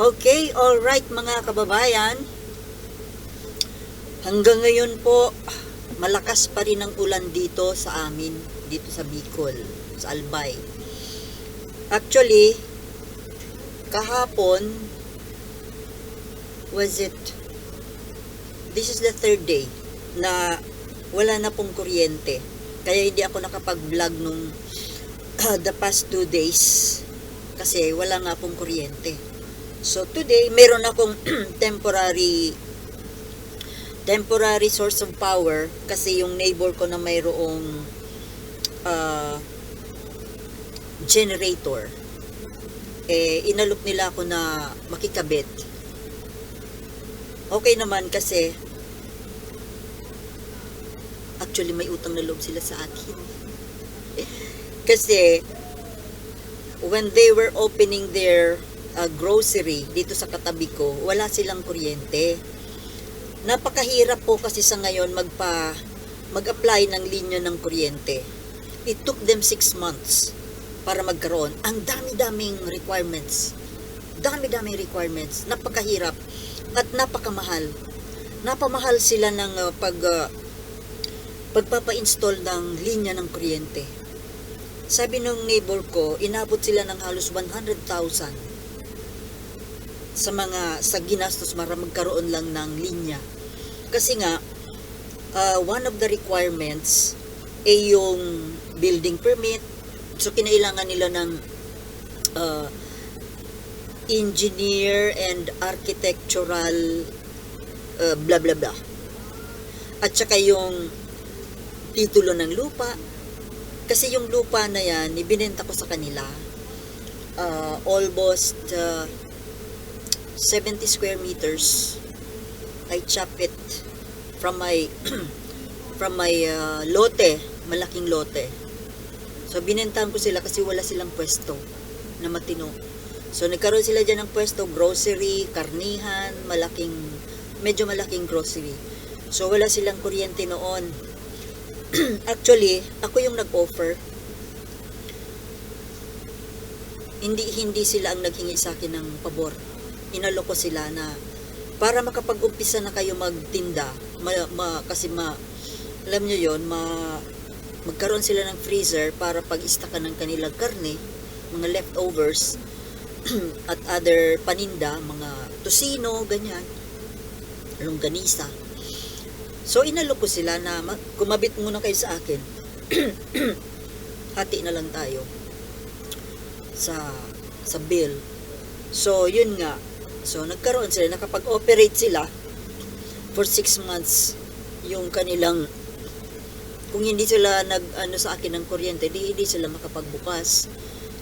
Okay, all right mga kababayan. Hanggang ngayon po, malakas pa rin ang ulan dito sa amin, dito sa Bicol, sa Albay. Actually, kahapon, was it, this is the third day na wala na pong kuryente. Kaya hindi ako nakapag-vlog nung the past two days kasi wala nga pong kuryente. So today, meron akong temporary temporary source of power kasi yung neighbor ko na mayroong uh, generator. Eh inalok nila ako na makikabit. Okay naman kasi actually may utang na loob sila sa akin. Kasi when they were opening their uh, grocery dito sa katabi ko wala silang kuryente napakahirap po kasi sa ngayon magpa mag-apply ng linya ng kuryente. It took them 6 months para magkaroon. Ang dami-daming requirements. Dami-daming requirements. Napakahirap at napakamahal. Napamahal sila ng uh, pag uh, pagpapa-install ng linya ng kuryente. Sabi ng neighbor ko, inabot sila ng halos 100,000 sa mga sa ginastos para magkaroon lang ng linya. Kasi nga uh, one of the requirements ay yung building permit. So kinailangan nila ng uh, engineer and architectural uh, blah blah blah. At saka yung titulo ng lupa. Kasi yung lupa na yan, ibinenta ko sa kanila. Uh, almost uh, 70 square meters. I chop it from my from my uh, lote, malaking lote. So binentahan ko sila kasi wala silang pwesto na matino. So nagkaroon sila diyan ng pwesto, grocery, karnihan, malaking medyo malaking grocery. So wala silang kuryente noon. Actually, ako yung nag-offer. Hindi hindi sila ang naghingi sa akin ng pabor inalo ko sila na para makapag-umpisa na kayo magtinda, ma, ma, kasi ma, alam nyo yon ma, magkaroon sila ng freezer para pag-istakan ng kanilang karne, mga leftovers, at other paninda, mga tusino, ganyan, longganisa. So, inalo ko sila na kumabit muna kayo sa akin. Hati na lang tayo sa sa bill. So, yun nga, So, nagkaroon sila, nakapag-operate sila for 6 months yung kanilang kung hindi sila nag ano sa akin ng kuryente, di hindi sila makapagbukas.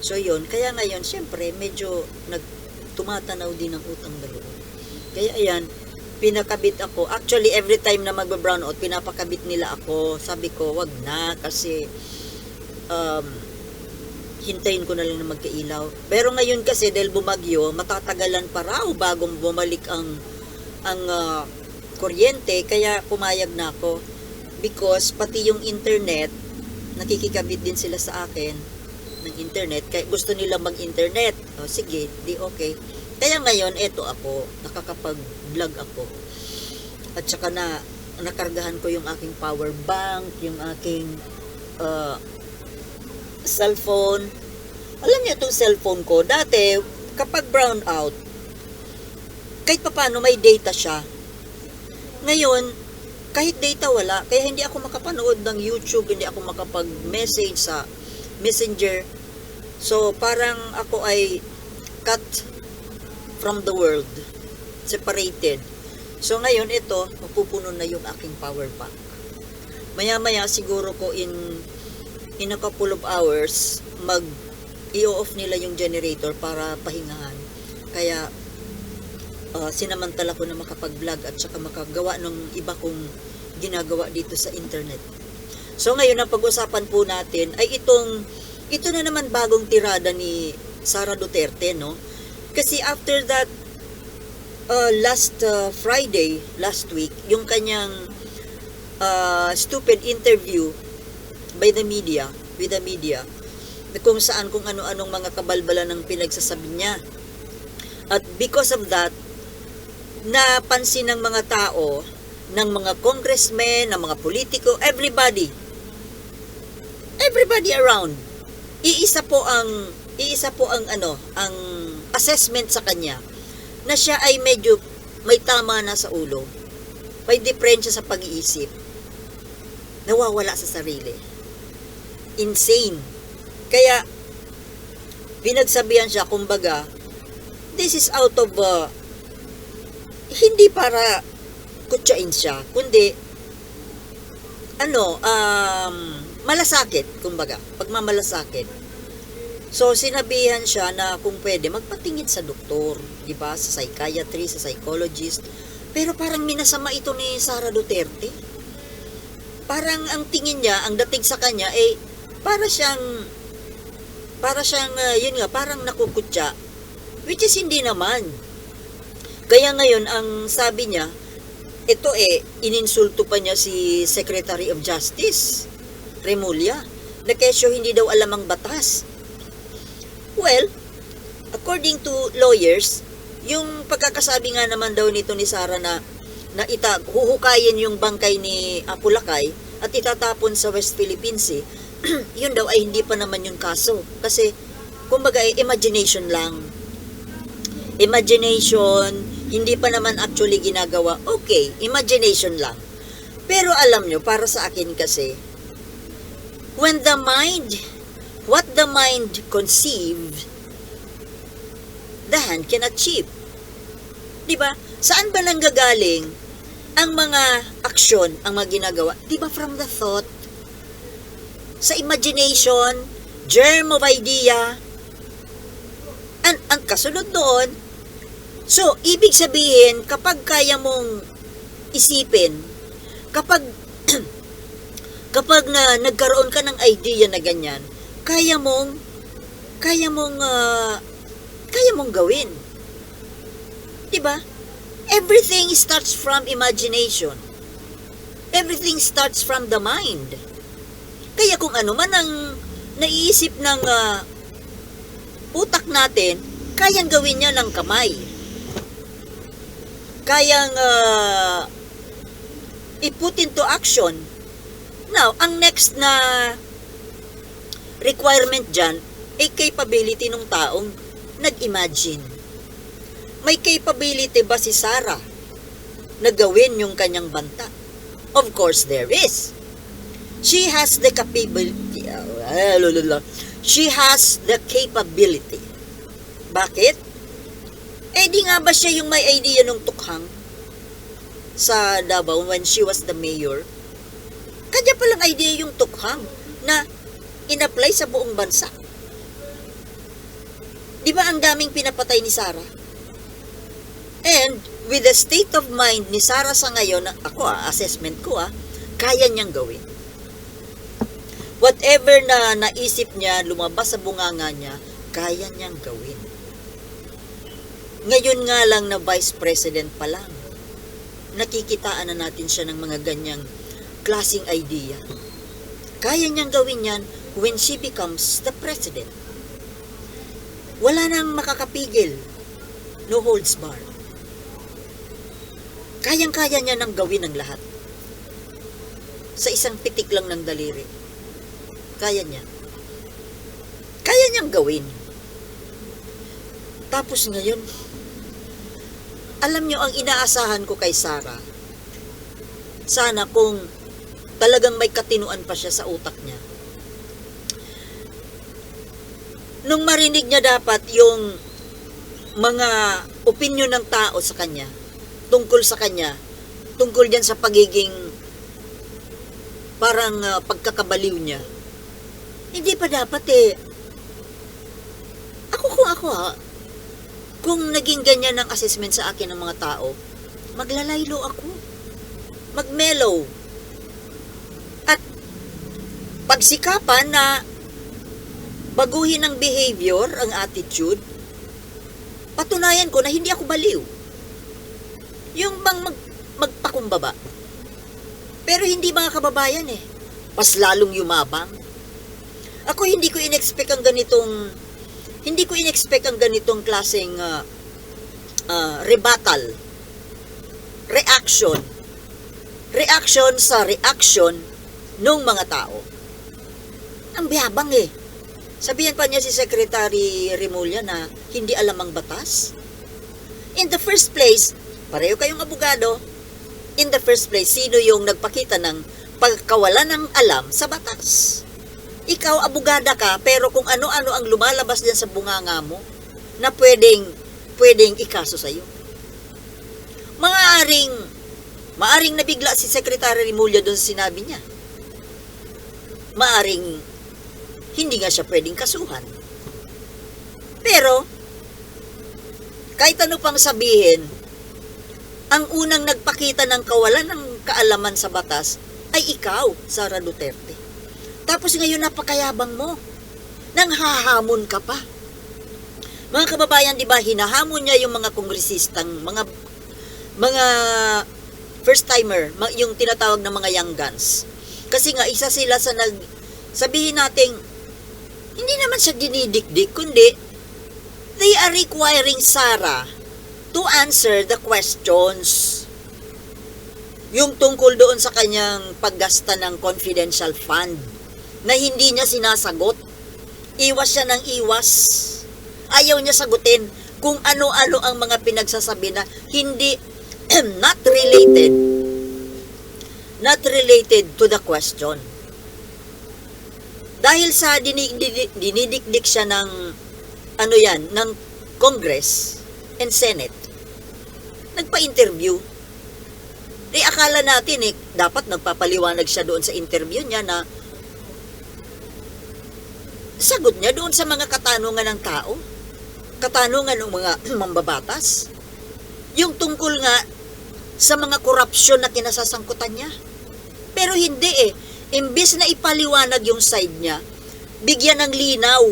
So yun, kaya ngayon syempre medyo nag tumatanaw din ang utang na. Kaya ayan, pinakabit ako. Actually, every time na magba-brown out, pinapakabit nila ako. Sabi ko, wag na kasi um, hintayin ko na lang na magkailaw. Pero ngayon kasi dahil bumagyo, matatagalan pa raw bagong bumalik ang ang uh, kuryente kaya pumayag na ako because pati yung internet nakikikabit din sila sa akin ng internet kaya gusto nila mag-internet. O sige, di okay. Kaya ngayon eto ako, nakakapag-vlog ako. At saka na nakargahan ko yung aking power bank, yung aking uh, cellphone. Alam niyo itong cellphone ko, dati, kapag brown out, kahit pa paano may data siya. Ngayon, kahit data wala, kaya hindi ako makapanood ng YouTube, hindi ako makapag-message sa Messenger. So, parang ako ay cut from the world. Separated. So, ngayon, ito, mapupuno na yung aking power bank. Maya-maya, siguro ko in in a couple of hours, mag i-off nila yung generator para pahingahan. Kaya, uh, sinamantala ko na makapag-vlog at saka makagawa ng iba kong ginagawa dito sa internet. So ngayon ang pag-usapan po natin ay itong ito na naman bagong tirada ni Sara Duterte no. Kasi after that uh, last uh, Friday last week yung kanyang uh, stupid interview by the media with the media kung saan kung ano-anong mga kabalbala ng pinagsasabi niya At because of that, napansin ng mga tao, ng mga congressmen, ng mga politiko, everybody, everybody around, iisa po ang, iisa po ang ano, ang assessment sa kanya, na siya ay medyo may tama na sa ulo, may diferensya sa pag-iisip, nawawala sa sarili. Insane. Kaya, pinagsabihan siya, kumbaga, this is out of, uh, hindi para kutsain siya, kundi, ano, um, malasakit, kumbaga, pagmamalasakit. So, sinabihan siya na kung pwede, magpatingin sa doktor, di ba, sa psychiatry, sa psychologist. Pero parang minasama ito ni Sara Duterte. Parang ang tingin niya, ang dating sa kanya, eh, para siyang, para siyang, uh, yun nga, parang nakukutya. Which is hindi naman. Kaya ngayon, ang sabi niya, ito eh, ininsulto pa niya si Secretary of Justice, Remulla, na kesyo hindi daw alam ang batas. Well, according to lawyers, yung pagkakasabi nga naman daw nito ni Sara na na ita huhukayin yung bangkay ni Apulakay at itatapon sa West Philippine Sea, yun daw ay hindi pa naman yung kaso. Kasi, kumbaga, eh, imagination lang. Imagination, hindi pa naman actually ginagawa. Okay, imagination lang. Pero alam nyo, para sa akin kasi, when the mind, what the mind conceive, the hand can achieve. Di ba? Saan ba nanggagaling ang mga aksyon, ang mga ginagawa? Di ba from the thought? Sa imagination, germ of idea, ang, ang kasunod doon, so, ibig sabihin, kapag kaya mong isipin, kapag kapag na nagkaroon ka ng idea na ganyan, kaya mong kaya mong ah, kaya mong gawin. 'Di ba? Everything starts from imagination. Everything starts from the mind. Kaya kung ano man ang naiisip ng ah, utak natin, kayang gawin niya ng kamay. Kayang ah, i-put into action. Now, ang next na requirement dyan ay capability ng taong nag-imagine. May capability ba si Sarah na gawin yung kanyang banta? Of course, there is. She has the capability. ah, lulula. She has the capability. Bakit? Eh di nga ba siya yung may idea nung tukhang sa Davao when she was the mayor? Kanya palang idea yung tukhang na in-apply sa buong bansa. Di ba ang daming pinapatay ni Sarah? And with the state of mind ni Sarah sa ngayon, ako ah, assessment ko ah, kaya niyang gawin. Whatever na naisip niya, lumabas sa bunganga niya, kaya niyang gawin. Ngayon nga lang na vice president pa lang, nakikitaan na natin siya ng mga ganyang klasing idea. Kaya niyang gawin yan when she becomes the president. Wala nang makakapigil. No holds bar. Kayang-kaya niya nang gawin ang lahat. Sa isang pitik lang ng daliri. Kaya niya. Kaya niyang gawin. Tapos ngayon, alam niyo ang inaasahan ko kay Sarah, sana kung talagang may katinuan pa siya sa utak niya. Nung marinig niya dapat yung mga opinion ng tao sa kanya, tungkol sa kanya, tungkol diyan sa pagiging parang ah, pagkakabaliw niya. Hindi pa dapat eh. Ako kung ako ha, kung naging ganyan ang assessment sa akin ng mga tao, maglalaylo ako. Magmellow. At pagsikapan na baguhin ang behavior, ang attitude, patunayan ko na hindi ako baliw. Yung bang mag, magpakumbaba. Pero hindi mga kababayan eh. Mas lalong yumabang. Ako hindi ko inexpect ang ganitong hindi ko inexpect ang ganitong klaseng ah, ah, rebuttal, reaction, reaction sa reaction ng mga tao. Ang biyabang eh. Sabihan pa niya si Secretary Remulla na hindi alam ang batas. In the first place, pareho kayong abogado, in the first place, sino yung nagpakita ng pagkawalan ng alam sa batas? Ikaw, abogada ka, pero kung ano-ano ang lumalabas dyan sa bunganga mo, na pwedeng, pwedeng ikaso sa'yo. Maaring, maaring nabigla si Secretary Remulla doon sinabi niya. Maaring, hindi nga siya pwedeng kasuhan. Pero, kahit ano pang sabihin, ang unang nagpakita ng kawalan ng kaalaman sa batas ay ikaw, Sara Duterte. Tapos ngayon napakayabang mo. Nang hahamon ka pa. Mga kababayan, di ba, hinahamon niya yung mga kongresistang, mga mga first timer, yung tinatawag na mga young guns. Kasi nga isa sila sa nag sabihin nating hindi naman siya dinidikdik kundi they are requiring Sarah to answer the questions. Yung tungkol doon sa kanyang paggasta ng confidential fund na hindi niya sinasagot. Iwas siya ng iwas. Ayaw niya sagutin kung ano-ano ang mga pinagsasabi na hindi not related not related to the question. Dahil sa dinidikdik, siya ng ano yan, ng Congress and Senate, nagpa-interview. Eh, akala natin eh, dapat nagpapaliwanag siya doon sa interview niya na sagot niya doon sa mga katanungan ng tao. Katanungan ng mga mambabatas. Yung tungkol nga sa mga korupsyon na kinasasangkutan niya. Pero hindi eh. Imbis na ipaliwanag yung side niya, bigyan ng linaw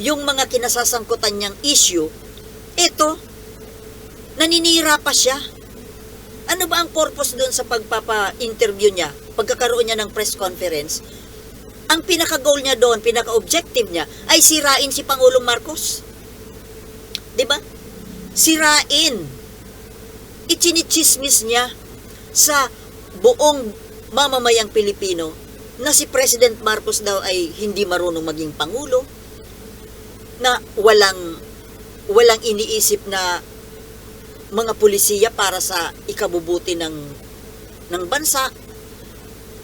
yung mga kinasasangkutan niyang issue, ito, naninira pa siya. Ano ba ang purpose doon sa pagpapa-interview niya, pagkakaroon niya ng press conference? Ang pinaka-goal niya doon, pinaka-objective niya, ay sirain si Pangulong Marcos. ba? Sirain. Ichinichismis niya sa buong mamamayang Pilipino na si President Marcos daw ay hindi marunong maging pangulo, na walang walang iniisip na mga pulisiya para sa ikabubuti ng ng bansa.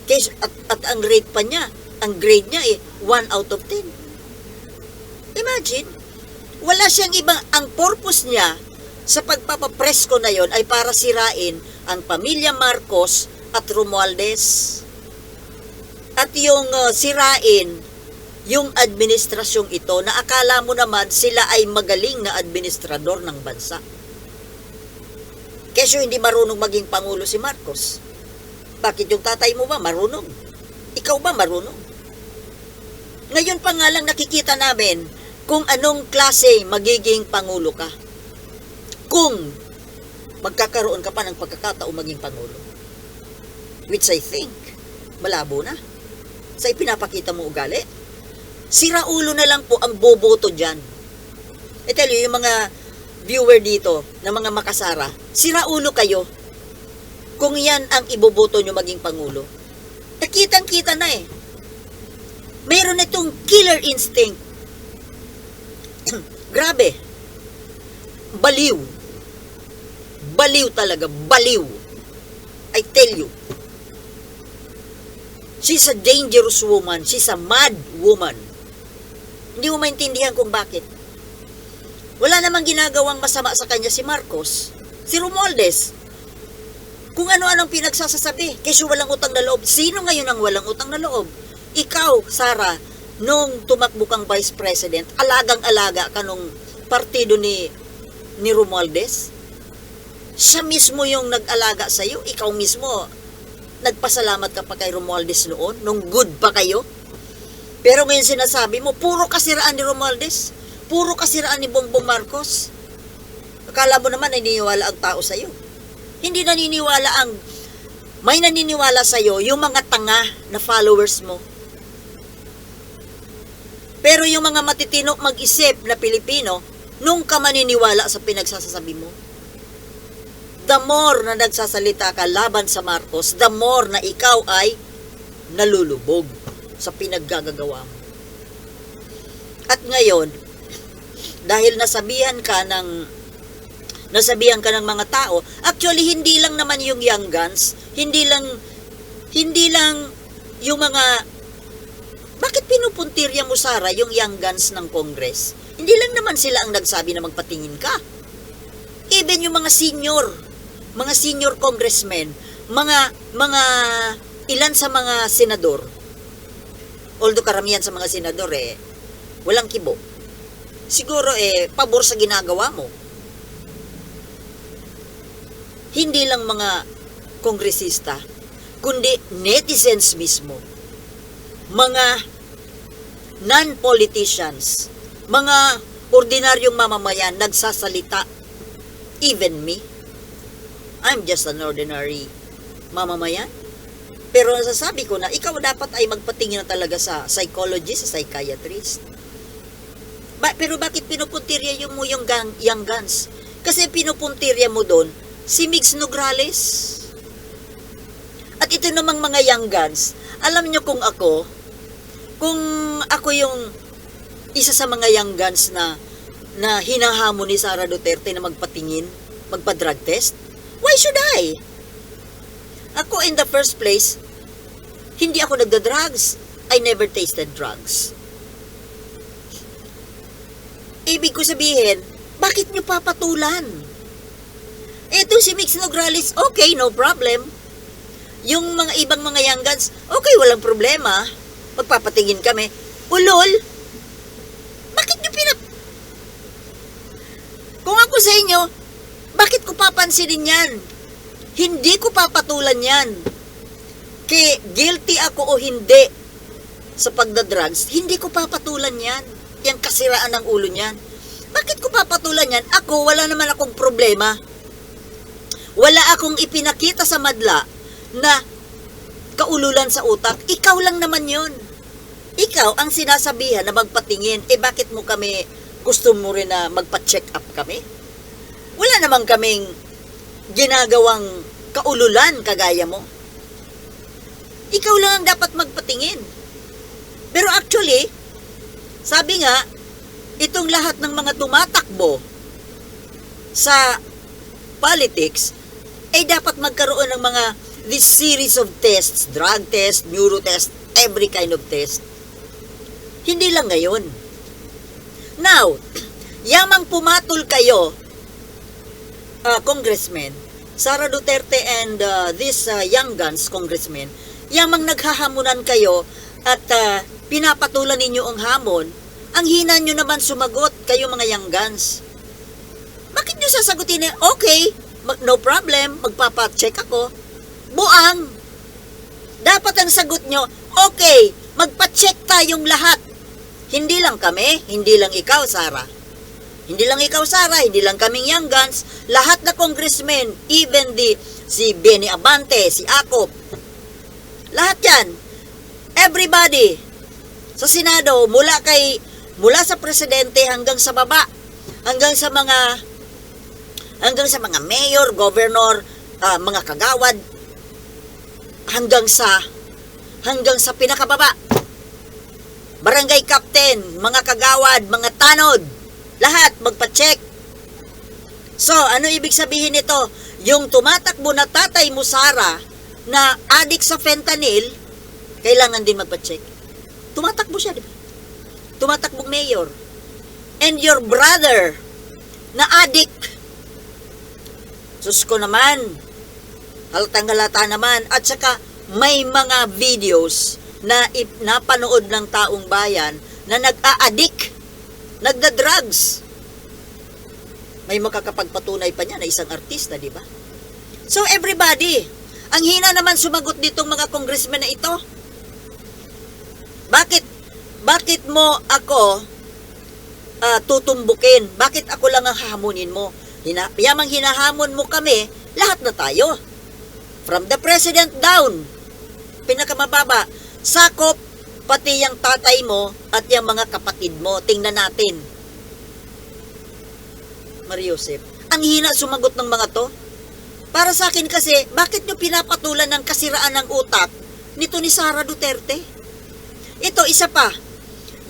Kes, at, at ang rate pa niya, ang grade niya eh 1 out of 10. Imagine, wala siyang ibang ang purpose niya sa pagpapapresko na yon ay para sirain ang pamilya Marcos at Romualdez. At yung uh, sirain yung administrasyong ito na akala mo naman sila ay magaling na administrador ng bansa. Kesyo hindi marunong maging pangulo si Marcos. Bakit yung tatay mo ba marunong? Ikaw ba marunong? Ngayon pa nga lang nakikita namin kung anong klase magiging pangulo ka. Kung magkakaroon ka pa ng pagkakataong maging pangulo. Which I think, malabo na. Sa ipinapakita mo ugali, sira ulo na lang po ang boboto dyan. I tell you, yung mga viewer dito, na mga makasara, sira ulo kayo kung yan ang iboboto nyo maging pangulo. Nakitang-kita na eh. Meron itong killer instinct. Grabe. Baliw. Baliw talaga. Baliw. I tell you. She's a dangerous woman. She's a mad woman. Hindi mo maintindihan kung bakit. Wala namang ginagawang masama sa kanya si Marcos. Si Romualdez. Kung ano-anong pinagsasasabi. Kasi walang utang na loob. Sino ngayon ang walang utang na loob? Ikaw, Sara, nung tumakbo kang vice president, alagang-alaga ka nung partido ni ni Romualdez? Siya mismo yung nag-alaga sa iyo, ikaw mismo nagpasalamat ka pa kay Romualdez noon, nung good pa kayo. Pero ngayon sinasabi mo, puro kasiraan ni Romualdez, puro kasiraan ni Bongbong Marcos. Akala mo naman naniniwala ang tao sa iyo. Hindi naniniwala ang may naniniwala sa iyo yung mga tanga na followers mo. Pero yung mga matitino mag-isip na Pilipino, nung ka maniniwala sa pinagsasasabi mo. the more na nagsasalita ka laban sa Marcos, the more na ikaw ay nalulubog sa pinaggagawa mo. At ngayon, dahil nasabihan ka ng nasabihan ka ng mga tao, actually hindi lang naman yung young guns, hindi lang hindi lang yung mga bakit pinupuntirya mo Sara yung young guns ng Congress? Hindi lang naman sila ang nagsabi na magpatingin ka. Even yung mga senior, mga senior congressmen, mga mga ilan sa mga senador. Although karamihan sa mga senador eh walang kibo. Siguro eh pabor sa ginagawa mo. Hindi lang mga kongresista, kundi netizens mismo. Mga non-politicians, mga ordinaryong mamamayan nagsasalita. Even me. I'm just an ordinary mamamayan. Pero nasasabi ko na ikaw dapat ay magpatingin na talaga sa psychologist, sa psychiatrist. Ba, pero bakit pinupuntirya yung mo yung gang, young guns? Kasi pinupuntirya mo doon si Migs Nograles. At ito namang mga young guns, alam nyo kung ako, kung ako yung isa sa mga young guns na na hinahamon ni Sara Duterte na magpatingin, magpa-drug test, why should I? Ako in the first place, hindi ako nagda-drugs. I never tasted drugs. Ibig ko sabihin, bakit nyo papatulan? Eto si Mix Nograles, okay, no problem. Yung mga ibang mga young guns, okay, walang problema. Magpapatingin kami. Ulol, bakit nyo pinap... Kung ako sa inyo, bakit ko papansinin yan? Hindi ko papatulan yan. Kaya guilty ako o hindi sa pagdadrugs, hindi ko papatulan yan. Yung kasiraan ng ulo niyan. Bakit ko papatulan yan? Ako, wala naman akong problema. Wala akong ipinakita sa madla na kaululan sa utak. Ikaw lang naman yon. Ikaw ang sinasabihan na magpatingin. Eh bakit mo kami, gusto mo rin na magpa-check up kami? Wala naman kaming ginagawang kaululan kagaya mo. Ikaw lang ang dapat magpatingin. Pero actually, sabi nga, itong lahat ng mga tumatakbo sa politics ay dapat magkaroon ng mga this series of tests, drug test, neuro test, every kind of test. Hindi lang ngayon. Now, yamang pumatol kayo, uh, congressmen, Sara Duterte and uh, this uh, young guns congressmen, yamang naghahamunan kayo at uh, pinapatulan ninyo ang hamon, ang hina nyo naman sumagot kayo mga young guns. Bakit nyo sasagutin na, okay, no problem, magpapacheck ako. Buang. Dapat ang sagot nyo, okay, magpa-check tayong lahat. Hindi lang kami, hindi lang ikaw, Sara. Hindi lang ikaw, Sara, hindi lang kaming young guns, lahat na congressmen, even the si Benny Abante, si Akop, lahat yan, everybody, sa Senado, mula kay, mula sa presidente hanggang sa baba, hanggang sa mga, hanggang sa mga mayor, governor, ah, mga kagawad, hanggang sa, hanggang sa pinakababa, barangay captain, mga kagawad, mga tanod, lahat magpa-check. So, ano ibig sabihin nito? Yung tumatakbo na tatay mo, Sara, na adik sa fentanyl, kailangan din magpa-check. Tumatakbo siya, di ba? Tumatakbo mayor. And your brother, na adik. Sus ko naman, halatang halata naman. At saka, may mga videos na napanood ng taong bayan na nag-a-addict, nagda-drugs. May makakapagpatunay pa niya na isang artista, di ba? So everybody, ang hina naman sumagot ditong mga congressmen na ito. Bakit bakit mo ako ah, tutumbukin? Bakit ako lang ang hahamunin mo? Hina, yamang hinahamon mo kami, lahat na tayo. From the president down, pinakamababa, sakop pati yung tatay mo at yung mga kapatid mo. Tingnan natin. Mariosep, ang hina sumagot ng mga to. Para sa akin kasi, bakit nyo pinapatulan ng kasiraan ng utak nito ni Sara Duterte? Ito, isa pa.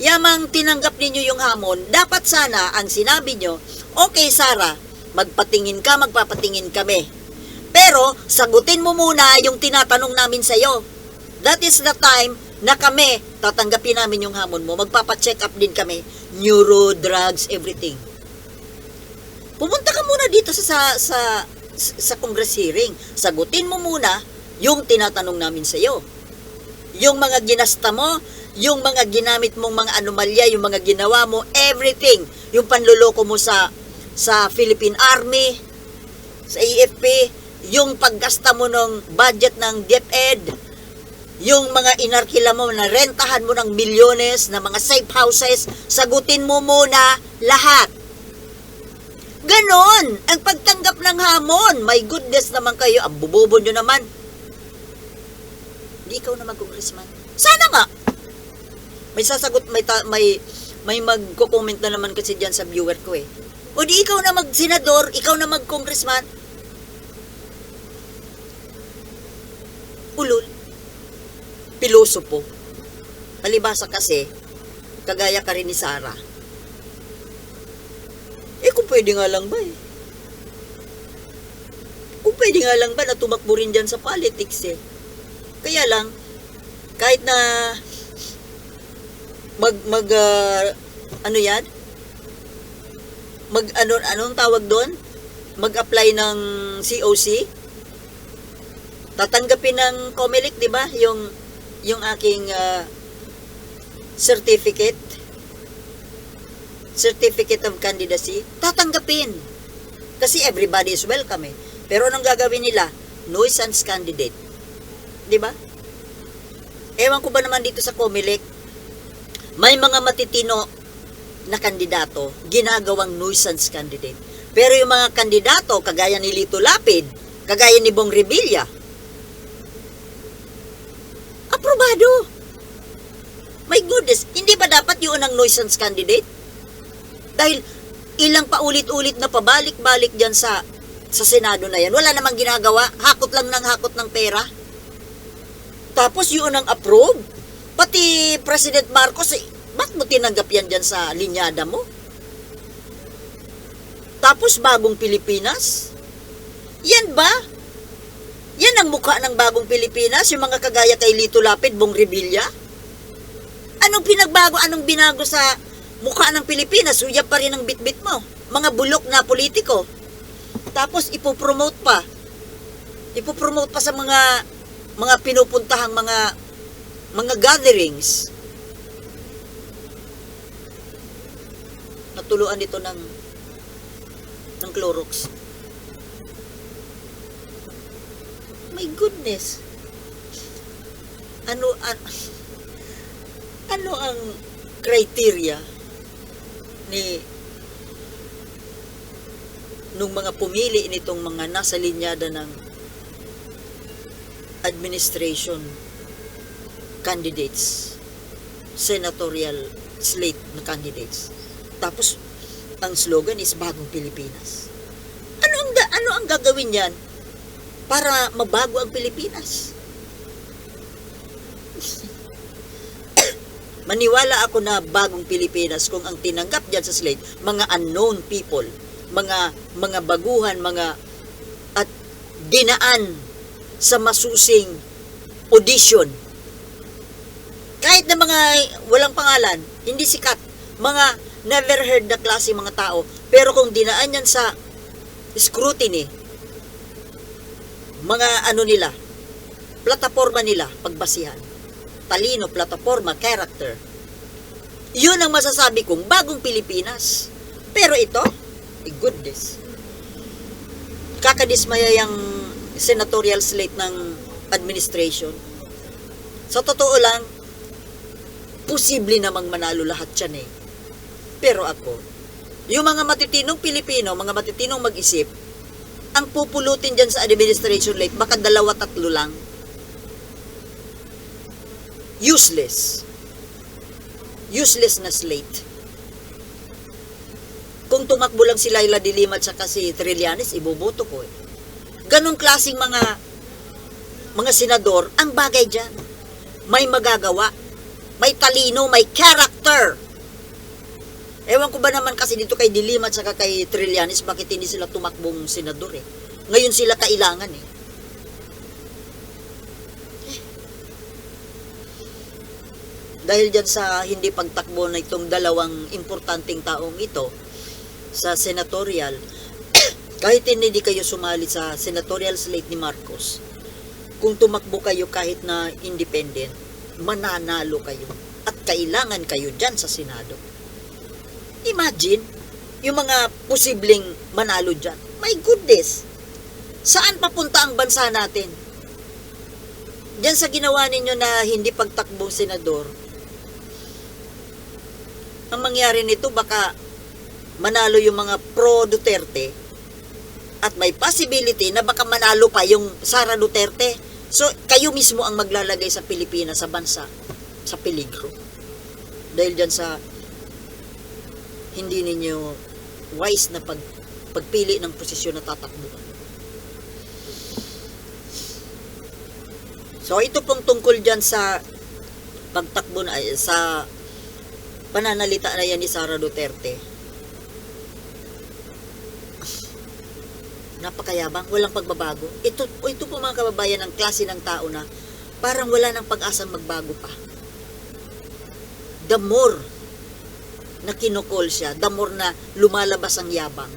Yamang tinanggap ninyo yung hamon, dapat sana ang sinabi nyo, okay Sara, magpatingin ka, magpapatingin kami. Pero, sagutin mo muna yung tinatanong namin sa'yo. That is the time na kami, tatanggapin namin yung hamon mo, magpapacheck up din kami, neuro, drugs, everything. Pumunta ka muna dito sa, sa, sa, sa Congress hearing. Sagutin mo muna yung tinatanong namin sa'yo. Yung mga ginasta mo, yung mga ginamit mong mga anomalya, yung mga ginawa mo, everything. Yung panluloko mo sa sa Philippine Army, sa AFP, yung paggasta mo ng budget ng DepEd, yung mga inarkila mo na rentahan mo ng milyones na mga safe houses, sagutin mo muna lahat. Ganon, ang pagtanggap ng hamon. My goodness naman kayo, ang bubobo nyo naman. Hindi ikaw naman congressman. Sana nga. May sasagot, may, ta- may, may magko-comment na naman kasi dyan sa viewer ko eh. O di ikaw na mag-senador, ikaw na mag-congressman. Ulul. Pilosopo. Palibasa kasi, kagaya ka rin ni Sarah. Eh kung pwede nga lang ba eh. Kung pwede nga lang ba na tumakbo rin dyan sa politics eh. Kaya lang, kahit na mag, mag, ah, ano yan? Mag, ano, anong tawag doon? Mag-apply ng COC? Tatanggapin ng COMELEC, di ba? Yung, yung aking ah, certificate certificate of candidacy, tatanggapin. Kasi everybody is welcome eh. Pero anong gagawin nila? Nuisance candidate. Di ba? Ewan ko ba naman dito sa Comelec, may mga matitino na kandidato ginagawang nuisance candidate. Pero yung mga kandidato, kagaya ni Lito Lapid, kagaya ni Bong Revilla, aprobado. My goodness, hindi ba dapat yun ang nuisance candidate? Dahil ilang paulit-ulit na pabalik-balik dyan sa sa Senado na yan. Wala namang ginagawa. Hakot lang ng hakot ng pera. Tapos yun ang approve. Pati President Marcos, eh, ba't mo tinanggap yan dyan sa linyada mo? Tapos bagong Pilipinas? Yan ba? Yan ang mukha ng bagong Pilipinas, yung mga kagaya kay Lito Lapid, Bong Revilla? Anong pinagbago, anong binago sa mukha ng Pilipinas, suya pa rin ang bitbit mo. Mga bulok na politiko. Tapos ipopromote pa. Ipopromote pa sa mga mga pinupuntahang mga mga gatherings. Natuluan dito ng ng Clorox. My goodness. Ano an, ano ang criteria ni nung mga pumili nitong mga nasa linyada ng administration candidates senatorial slate na candidates. Tapos ang slogan is bagong Pilipinas. Ano ang ano ang gagawin niyan para mabago ang Pilipinas. Maniwala ako na bagong Pilipinas kung ang tinanggap diyan sa slate mga unknown people mga mga baguhan mga at dinaan sa masusing audition. Kahit na mga walang pangalan hindi sikat. Mga never heard na klase mga tao. Pero kung dinaan yan sa scrutiny mga ano nila plataforma nila pagbasihan talino, plataforma, character. Yun ang masasabi kong bagong Pilipinas. Pero ito, eh, goodness. Kakadismaya yung senatorial slate ng administration. Sa totoo lang, posible namang manalo lahat yan eh. Pero ako, yung mga matitinong Pilipino, mga matitinong mag-isip, ang pupulutin dyan sa administration slate, baka dalawa tatlo lang useless. Useless na slate. Kung tumakbo lang si Laila de Lima at saka si Trillanes, iboboto ko eh. ganong klasing mga mga senador ang bagay dyan. May magagawa, may talino, may character. Ewan ko ba naman kasi dito kay Dilima at saka kay Trillanes, bakit hindi sila tumakbong senador eh. Ngayon sila kailangan eh. Dahil dyan sa hindi pagtakbo na itong dalawang importanteng taong ito sa senatorial, kahit hindi kayo sumali sa senatorial slate ni Marcos, kung tumakbo kayo kahit na independent, mananalo kayo. At kailangan kayo dyan sa Senado. Imagine, yung mga posibleng manalo dyan. My goodness! Saan papunta ang bansa natin? Diyan sa ginawa ninyo na hindi pagtakbong senador, ang mangyari nito baka manalo yung mga pro Duterte at may possibility na baka manalo pa yung Sara Duterte. So, kayo mismo ang maglalagay sa Pilipinas, sa bansa, sa peligro. Dahil dyan sa hindi ninyo wise na pag, pagpili ng posisyon na tatakbuhan. So, ito pong tungkol dyan sa pagtakbo na, sa pananalita na yan ni Sara Duterte. Napakayabang, walang pagbabago. Ito, ito po mga kababayan ang klase ng tao na parang wala ng pag-asang magbago pa. The more na kinukol siya, the more na lumalabas ang yabang.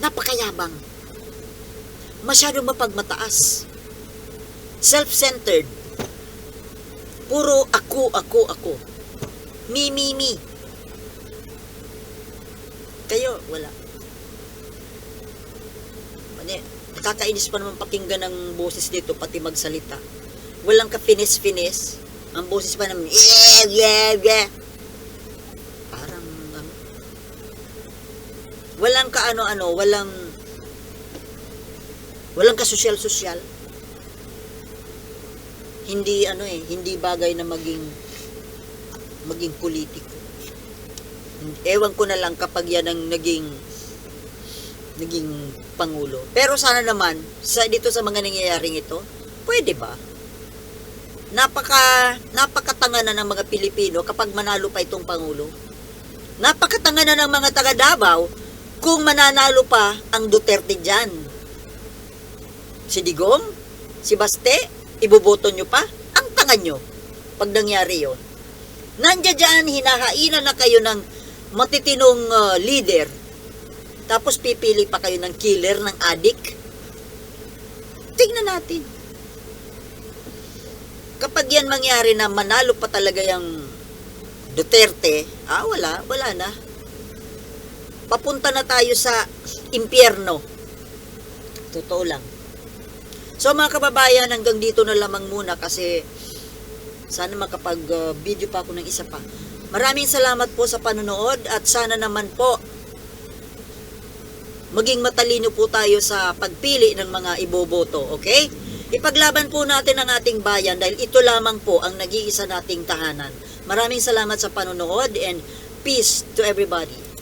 Napakayabang. Masyado mapagmataas. Self-centered. Puro ako, ako, ako. Me, me, me. Kayo, wala. Mani, nakakainis pa naman pakinggan ng boses dito, pati magsalita. Walang ka finis-finis. Ang boses pa naman, yeah, yeah, yeah. Parang, ano, walang ka ano-ano, walang, walang ka sosyal-sosyal. Hindi, ano eh, hindi bagay na maging, maging politiko. Ewan ko na lang kapag yan ang naging naging pangulo. Pero sana naman sa dito sa mga nangyayaring ito, pwede ba? Napaka napakatanga na ng mga Pilipino kapag manalo pa itong pangulo. Napakatanga na ng mga taga Davao kung mananalo pa ang Duterte diyan. Si Digong, si Baste, iboboto nyo pa? Ang tanga nyo pag nangyari yon. Nandiyan dyan, hinahainan na kayo ng matitinong uh, leader tapos pipili pa kayo ng killer, ng adik. Tingnan natin. Kapag yan mangyari na manalo pa talaga yung Duterte, ah wala, wala na. Papunta na tayo sa impyerno. Totoo lang. So mga kababayan, hanggang dito na lamang muna kasi sana makapag uh, video pa ako ng isa pa. Maraming salamat po sa panonood at sana naman po maging matalino po tayo sa pagpili ng mga iboboto, okay? Ipaglaban po natin ang ating bayan dahil ito lamang po ang nag-iisa nating tahanan. Maraming salamat sa panonood and peace to everybody.